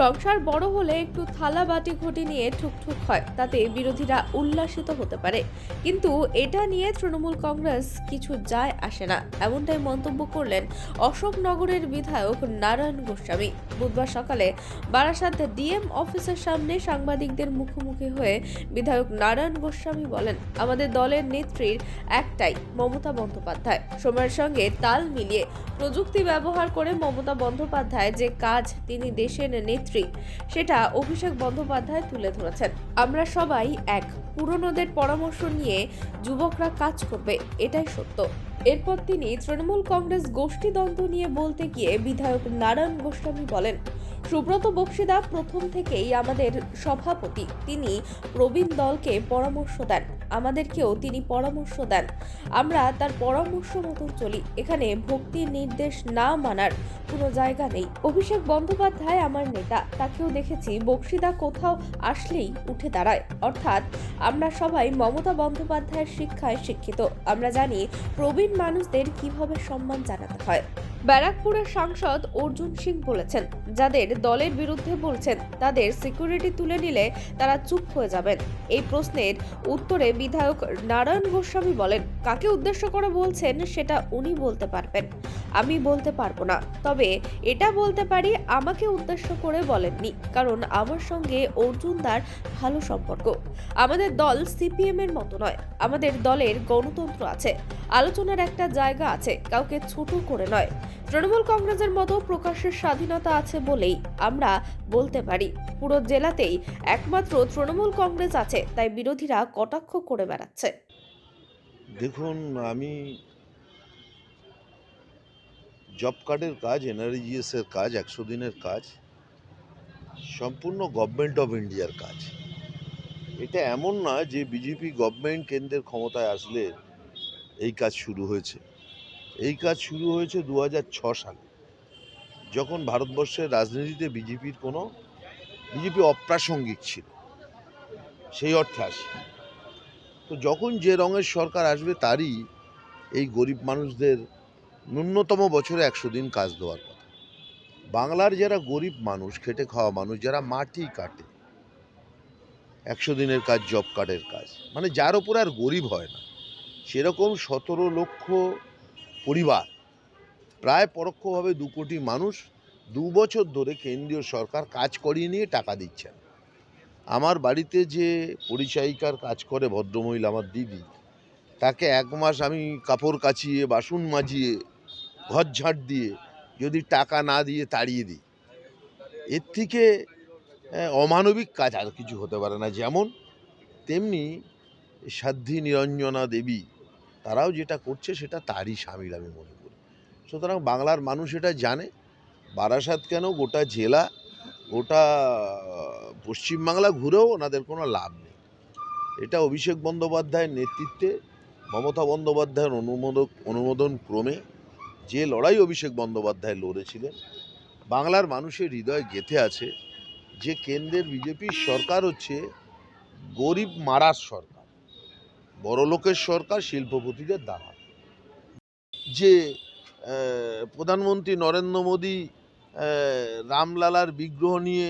সংসার বড় হলে একটু থালা বাটি ঘটি নিয়ে ঠুকঠুক হয়, তাতে বিরোধীরা উল্লাসিত হতে পারে। কিন্তু এটা নিয়ে তৃণমূল কংগ্রেস কিছু যায় আসে না, এমনটাই মন্তব্য করলেন অশোকনগরের বিধায়ক নারায়ণ গোস্বামী। বুধবার সকালে বারাসাত ডিএম অফিসের সামনে সাংবাদিকদের মুখোমুখি হয়ে বিধায়ক নারায়ণ গোস্বামী বলেন, আমাদের দলের নেত্রীর একটাই মমতা বন্দ্যোপাধ্যায়। সময়ের সঙ্গে তাল মিলিয়ে প্রযুক্তি ব্যবহার করে মমতা বন্দ্যোপাধ্যায় যে কাজ তিনি দেশের নেত্রী সেটা অভিষেক বন্দ্যোপাধ্যায় তুলে ধরেছেন। আমরা সবাই এক। পুরনোদের পরামর্শ নিয়ে যুবকরা কাজ করবে, এটাই সত্য। এরপর তিনি তৃণমূল কংগ্রেস গোষ্ঠীদ্বন্দ্ব নিয়ে বলতে গিয়ে বিধায়ক নারায়ণ গোস্বামী বলেন সুব্রত বক্সিদা প্রথম থেকেই আমাদের সভাপতি। তিনি প্রবীণ দলকে পরামর্শ দেন। আমাদেরকেও তিনি পরামর্শ দেন। আমরা তার পরামর্শ মতো চলি। এখানে ভক্তির নির্দেশ না মানার কোনো জায়গা নেই। অভিষেক বন্দ্যোপাধ্যায় আমার নেতা। তাকেও দেখেছি বক্সিদা কোথাও আসলেই উঠে দাঁড়ায়। অর্থাৎ আমরা সবাই মমতা বন্দ্যোপাধ্যায়ের শিক্ষায় শিক্ষিত। আমরা জানি প্রবীণ মানুষদের কীভাবে সম্মান জানাতে হয়। ব্যারাকপুরের সাংসদ অর্জুন সিং বলেছেন, যাদের দলের বিরুদ্ধে বলছেন, তাদের সিকিউরিটি তুলে নিলে তারা চুপ হয়ে যাবেন। এই প্রশ্নের উত্তরে বিধায়ক নারায়ণ গোস্বামী বলেন, কাকে উদ্দেশ্য করে বলছেন সেটা উনি বলতে পারবেন। আমি বলতে পারব না, তবে এটা বলতে পারি, আমাকে উদ্দেশ্য করে বলেননি, কারণ আমার সঙ্গে অর্জুনদার ভালো সম্পর্ক। আমাদের দল সিপিএম এর মতো নয়, আমাদের দলের গণতন্ত্র আছে, আলোচনার একটা জায়গা আছে, কাউকে ছোট করে নয়। তৃণমূল কংগ্রেসের মতো প্রকাশের স্বাধীনতা আছে বলেই আমরা বলতে পারি। পুরো জেলাতেই একমাত্র তৃণমূল কংগ্রেস আছে, তাই বিরোধীরা কটাক্ষ করে বেড়াচ্ছে। দেখুন, আমি জব কার্ডের কাজ এনআরজিএস এর কাজ, একশো দিনের কাজ, সম্পূর্ণ গভর্নমেন্ট অফ ইন্ডিয়ার কাজ। এটা এমন না যে বিজেপি গভর্নমেন্ট কেন্দ্রের ক্ষমতায় আসলে এই কাজ শুরু হয়েছে। এই কাজ শুরু হয়েছে দু সালে। যখন ভারতবর্ষের রাজনীতিতে বিজেপির কোনো, বিজেপি অপ্রাসঙ্গিক ছিল। সেই অর্থে আসে। তো যখন যে রঙের সরকার আসবে তারই এই গরিব মানুষদের ন্যূনতম বছরে একশো দিন কাজ দেওয়ার কথা। বাংলার যারা গরিব মানুষ, খেটে খাওয়া মানুষ, যারা মাটি কাটে, একশো দিনের কাজ, জব কার্ডের কাজ মানে যার ওপর আর গরিব হয় না। সেরকম সতেরো লক্ষ পরিবার। প্রায় পরোক্ষভাবে দু কোটি মানুষ দু বছর ধরে কেন্দ্রীয় সরকার কাজ করিয়ে নিয়ে টাকা দিচ্ছেন। আমার বাড়িতে যে পরিচায়িকার কাজ করে ভদ্রমহিলা আমার দিদি, তাকে এক মাস আমি কাপড় কাচিয়ে, বাসন মাজিয়ে, ঘর ঝাঁট দিয়ে যদি টাকা না দিয়ে তাড়িয়ে দিই। এর থেকে অমানবিক কাজ আর কিছু হতে পারে না। যেমন, তেমনি সাধ্বী নিরঞ্জনা দেবী তারাও যেটা করছে সেটা তারই সামিল আমি মনে করি। সুতরাং বাংলার মানুষ এটা জানে। বারাসাত কেন? গোটা জেলা, গোটা পশ্চিমবাংলা ঘুরেও ওনাদের কোনো লাভ নেই। এটা অভিষেক বন্দ্যোপাধ্যায়ের নেতৃত্বে, মমতা বন্দ্যোপাধ্যায়ের অনুমোদক, অনুমোদন ক্রমে যে লড়াই অভিষেক বন্দ্যোপাধ্যায় লড়েছিলেন, বাংলার মানুষের হৃদয় গেঁথে আছে যে কেন্দ্রের বিজেপির সরকার হচ্ছে গরিব মারার সরকার। বড়লোকের সরকার শিল্পপতিদের দ্বারা। যে প্রধানমন্ত্রী নরেন্দ্র মোদী রামলালার বিগ্রহ নিয়ে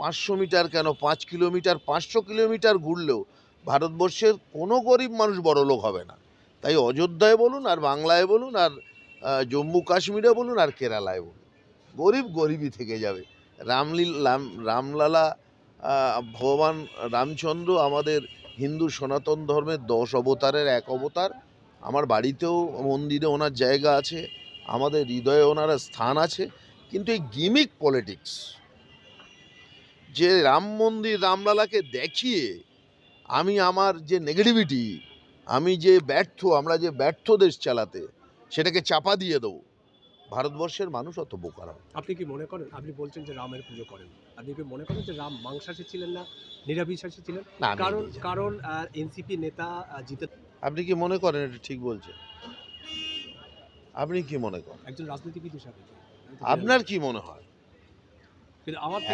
পাঁচশো মিটার কেন পাঁচ কিলোমিটার, পাঁচশো কিলোমিটার ঘুরলেও ভারতবর্ষের কোনো গরিব মানুষ বড় লোক হবে না। তাই অযোধ্যায় বলুন, আর বাংলায় বলুন, আর জম্মু কাশ্মীরে বলুন, আর কেরালায় বলুন। গরিব গরিবই থেকে যাবে। রামলীল, রাম, রামলালা ভগবান রামচন্দ্র আমাদের হিন্দু সনাতন ধর্মের দশ অবতারের এক অবতার। আমার বাড়িতেও মন্দিরে ওনার জায়গা আছে, আমাদের হৃদয়ে ওনার স্থান আছে, কিন্তু এই গিমিক পলিটিক্স, যে রাম মন্দির রামলালাকে দেখিয়ে আমি আমার যে নেগেটিভিটি আমি যে ব্যর্থ, আমরা যে ব্যর্থ দেশ চালাতে, সেটাকে চাপা দিয়ে দেবো। ভারতবর্ষের মানুষ অত বোকা নয়। আপনি কি মনে করেন? আপনি বলছেন যে রামের পুজো করেন। আপনি কি মনে করেন যে রাম মাংসাশী ছিলেন না নিরামিষাশী ছিলেন? কারণ কারণ এনসিপি নেতা জিতে আপনি কি মনে করেন এটা ঠিক বলছেন? আপনি কি মনে করেন? একজন রাজনীতিবিদ হিসাবে। আপনার কি মনে হয়?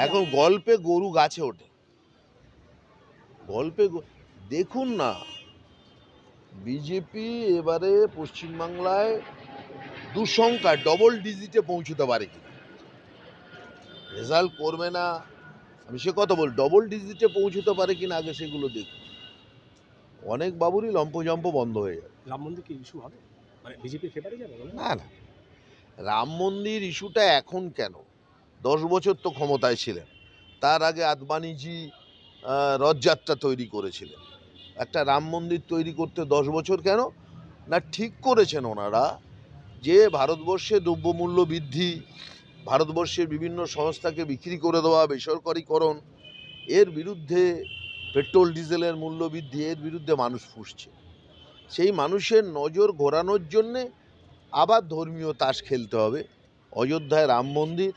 এখন গল্পে গরু গাছে ওঠে। গল্পে দেখুন না। বিজেপি এবারে পশ্চিমবাংলায় দুঃসংখ্যা ডবল ডিজিটে পৌঁছতে পারে কি রেজাল্ট করবে না। আমি সে কথা বল ডবল ডিজিটে পৌঁছতে পারে কিনা আগে সেগুলো দেখুন অনেক বাবুরই লম্পজম্প বন্ধ হয়ে যাবে রাম মন্দির কি ইস্যু হবে? মানে বিজেপি ফেভারে যাবে না না। রাম মন্দির ইস্যুটা এখন কেন? দশ বছর তো ক্ষমতায় ছিলেন। তার আগে আদবানিজি রথযাত্রা তৈরি করেছিলেন। একটা রাম মন্দির তৈরি করতে দশ বছর কেন? না ঠিক করেছেন ওনারা। যে ভারতবর্ষে দ্রব্যমূল্য বৃদ্ধি, ভারতবর্ষের বিভিন্ন সংস্থাকে বিক্রি করে দেওয়া, বেসরকারিকরণ, এর বিরুদ্ধে পেট্রোল, ডিজেলের মূল্য বৃদ্ধি, এর বিরুদ্ধে মানুষ ফুসছে। সেই মানুষের নজর ঘোরানোর জন্যে আবার ধর্মীয় তাস খেলতে হবে। অযোধ্যায় রাম মন্দির,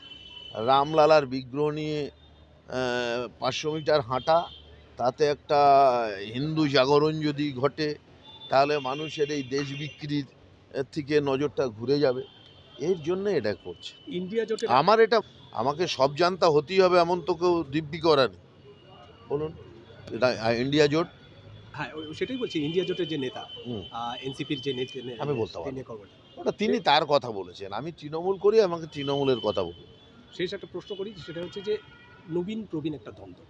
রামলালার বিগ্রহ নিয়ে পাঁচশো মিটার হাঁটা, তাতে একটা হিন্দু জাগরণ যদি ঘটে, তাহলে মানুষের এই দেশ বিক্রির থেকে নজরটা ঘুরে যাবে। এর জন্য এটা করছে। ইন্ডিয়া জোটে আমার এটা আমাকে সব জানতা হতেই হবে এমন তো কেউ দিব্যি করা নেই। বলুন এটা ইন্ডিয়া জোট। হ্যাঁ সেটাই বলছি ইন্ডিয়া জোটের যে নেতা। এনসিপির যে নেতা আমি বলতে পারব। ওটা তিনি তার কথা বলেছেন। আমি তৃণমূল করি আমাকে তৃণমূলের কথা বলুন। শেষ একটা প্রশ্ন করি সেটা হচ্ছে যে নবীন প্রবীণ একটা দ্বন্দ্ব।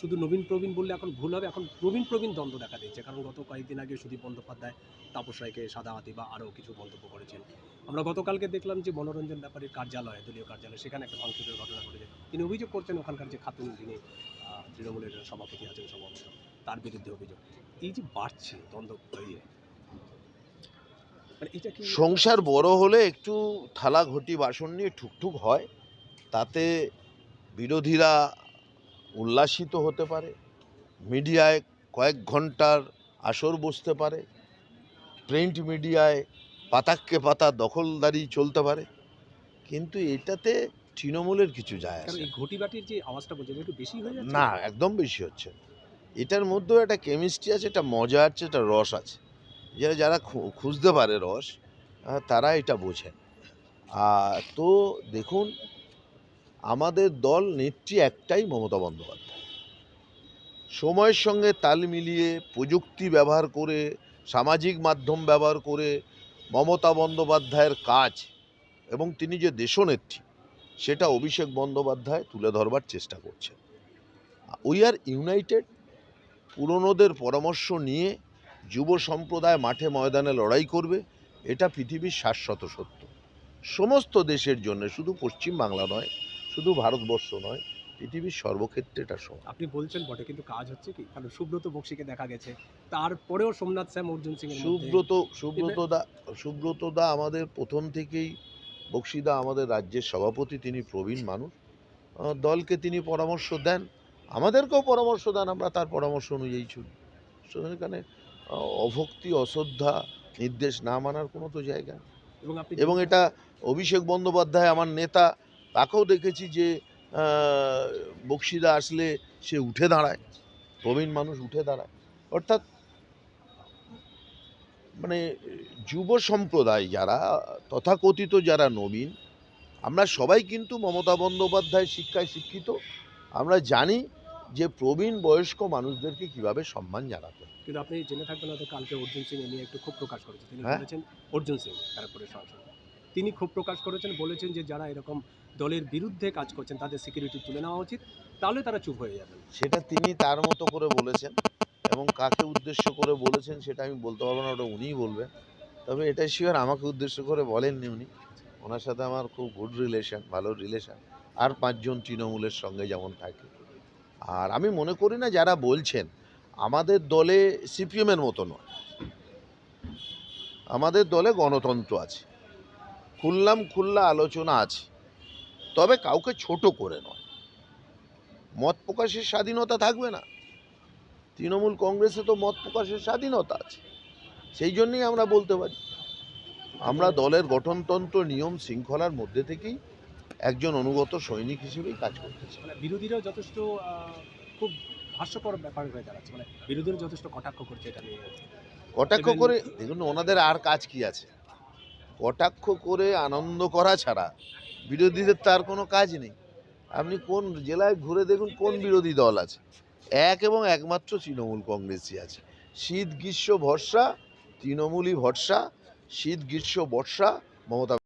শুধু নবীন প্রবীণ বললে এখন ভুল হবে, এখন প্রবীণ প্রবীণ দ্বন্দ্ব দেখা দিচ্ছে কারণ গত কয়েকদিন আগে সুদীপ বন্দ্যোপাধ্যায়, তাপস রায়কে সাদাহাতি বা আরও কিছু মন্তব্য করেছেন। আমরা গতকালকে দেখলাম যে মনোরঞ্জন ব্যাপারীর কার্যালয়, দলীয় কার্যালয়, সেখানে একটা ভাঙচুরের ঘটনা ঘটেছে। তিনি অভিযোগ করছেন ওখানকার যে খাতুন, যিনি তৃণমূলের সভাপতি আছেন সম্ভবত, তার বিরুদ্ধে অভিযোগ। এই যে বাড়ছে দ্বন্দ্ব ইয়ে মানে সংসার বড় হলে একটু থালা ঘটি বাসন নিয়ে ঠুকঠুক হয়, তাতে বিরোধীরা উল্লাসিত হতে পারে মিডিয়ায় কয়েক ঘণ্টার আসর বসতে পারে প্রিন্ট মিডিয়ায় পাতাককে পাতা দখলদারি চলতে পারে কিন্তু এটাতে তৃণমূলের কিছু যায় আসে এই ঘটিবাটির যে আওয়াজটা একটু বেশি হয়ে যাচ্ছে? না একদম বেশি হচ্ছে এটার মধ্যেও একটা কেমিস্ট্রি আছে একটা মজা আছে একটা রস আছে। যারা যারা খুঁজতে পারে রস তারা এটা বোঝে। আর তো দেখুন আমাদের দল নেত্রী একটাই মমতা বন্দ্যোপাধ্যায়। সময়ের সঙ্গে তাল মিলিয়ে প্রযুক্তি ব্যবহার করে, সামাজিক মাধ্যম ব্যবহার করে মমতা বন্দ্যোপাধ্যায়ের কাজ এবং তিনি যে দেশনেত্রী, সেটা অভিষেক বন্দ্যোপাধ্যায় তুলে ধরবার চেষ্টা করছেন। উই আর ইউনাইটেড পুরনোদের পরামর্শ নিয়ে যুব সম্প্রদায় মাঠে ময়দানে লড়াই করবে, এটা পৃথিবীর শাশ্বত সত্য। সমস্ত দেশের জন্য, শুধু পশ্চিম বাংলা নয় শুধু ভারতবর্ষ নয় পৃথিবীর সর্বক্ষেত্রে এটা সমান আপনি বলছেন বটে কিন্তু কাজ হচ্ছে কি? কারণ সুব্রত বক্সিকে দেখা গেছে। তারপরেও সোমনাথ শ্যাম অর্জুন সিং সুব্রত সুব্রত দা সুব্রত দা আমাদের প্রথম থেকেই বক্সিদা আমাদের রাজ্যের সভাপতি তিনি প্রবীণ মানুষ। দলকে তিনি পরামর্শ দেন। আমাদেরকেও পরামর্শ দেন আমরা তার পরামর্শ অনুযায়ী চলি। আহ, অভক্তি অশ্রদ্ধা নির্দেশ না মানার কোনো তো জায়গা এবং এবং এটা অভিষেক বন্দ্যোপাধ্যায় আমার নেতা তাকেও দেখেছি যে বক্সিদা আসলে সে উঠে দাঁড়ায় প্রবীণ মানুষ উঠে দাঁড়ায় অর্থাৎ মানে যুব সম্প্রদায় যারা তথাকথিত যারা নবীন আমরা সবাই কিন্তু মমতা বন্দ্যোপাধ্যায় শিক্ষায় শিক্ষিত আমরা জানি যে প্রবীণ বয়স্ক মানুষদেরকে কীভাবে সম্মান জানাতে। কিন্তু আপনি জেনে থাকবেন হয়তো কালকে অর্জুন সিং এ নিয়ে একটু ক্ষোভ প্রকাশ করেছেন তিনি হ্যাঁ? বলেছেন অর্জুন সিং তারপরে সাংসদ তিনি ক্ষোভ প্রকাশ করেছেন, বলেছেন যে যারা এরকম দলের বিরুদ্ধে কাজ করছেন, তাদের সিকিউরিটি তুলে নেওয়া উচিত, তাহলে তারা চুপ হয়ে যাবেন। সেটা তিনি তার মতো করে বলেছেন এবং কাকে উদ্দেশ্য করে বলেছেন সেটা আমি বলতে পারব না, ওটা উনিই বলবেন। তবে এটা শিওর আমাকে উদ্দেশ্য করে বলেননি উনি। ওনার সাথে আমার খুব গুড রিলেশন ভালো রিলেশন আর পাঁচজন তৃণমূলের সঙ্গে যেমন থাকে। আর আমি মনে করি না যারা বলছেন, আমাদের দলে সিপিএমের মতো নয়। আমাদের দলে গণতন্ত্র আছে। খুললাম খুল্লা আলোচনা আছে। তবে কাউকে ছোট করে নয়। মত প্রকাশের স্বাধীনতা থাকবে না। তৃণমূল কংগ্রেসে তো মত প্রকাশের স্বাধীনতা আছে। সেই জন্যই আমরা বলতে পারি। আমরা দলের গঠনতন্ত্র নিয়ম শৃঙ্খলার মধ্যে থেকেই একজন অনুগত সৈনিক হিসেবেই কাজ করতেছি মানে বিরোধীরাও যথেষ্ট খুব হাস্যকর ব্যাপার হয়ে দাঁড়াচ্ছে। মানে বিরোধীরা যথেষ্ট কটাক্ষ করছে এটা নিয়ে। কটাক্ষ করে দেখুন ওনাদের আর কাজ কি আছে? কটাক্ষ করে আনন্দ করা ছাড়া বিরোধীদের তার কোনো কাজ নেই। আপনি কোন জেলায় ঘুরে দেখুন কোন বিরোধী দল আছে? এক এবং একমাত্র তৃণমূল কংগ্রেসই আছে। শীত, গ্রীষ্ম ভরসা তৃণমূলই ভরসা, শীত, গ্রীষ্ম, বর্ষা, মমতা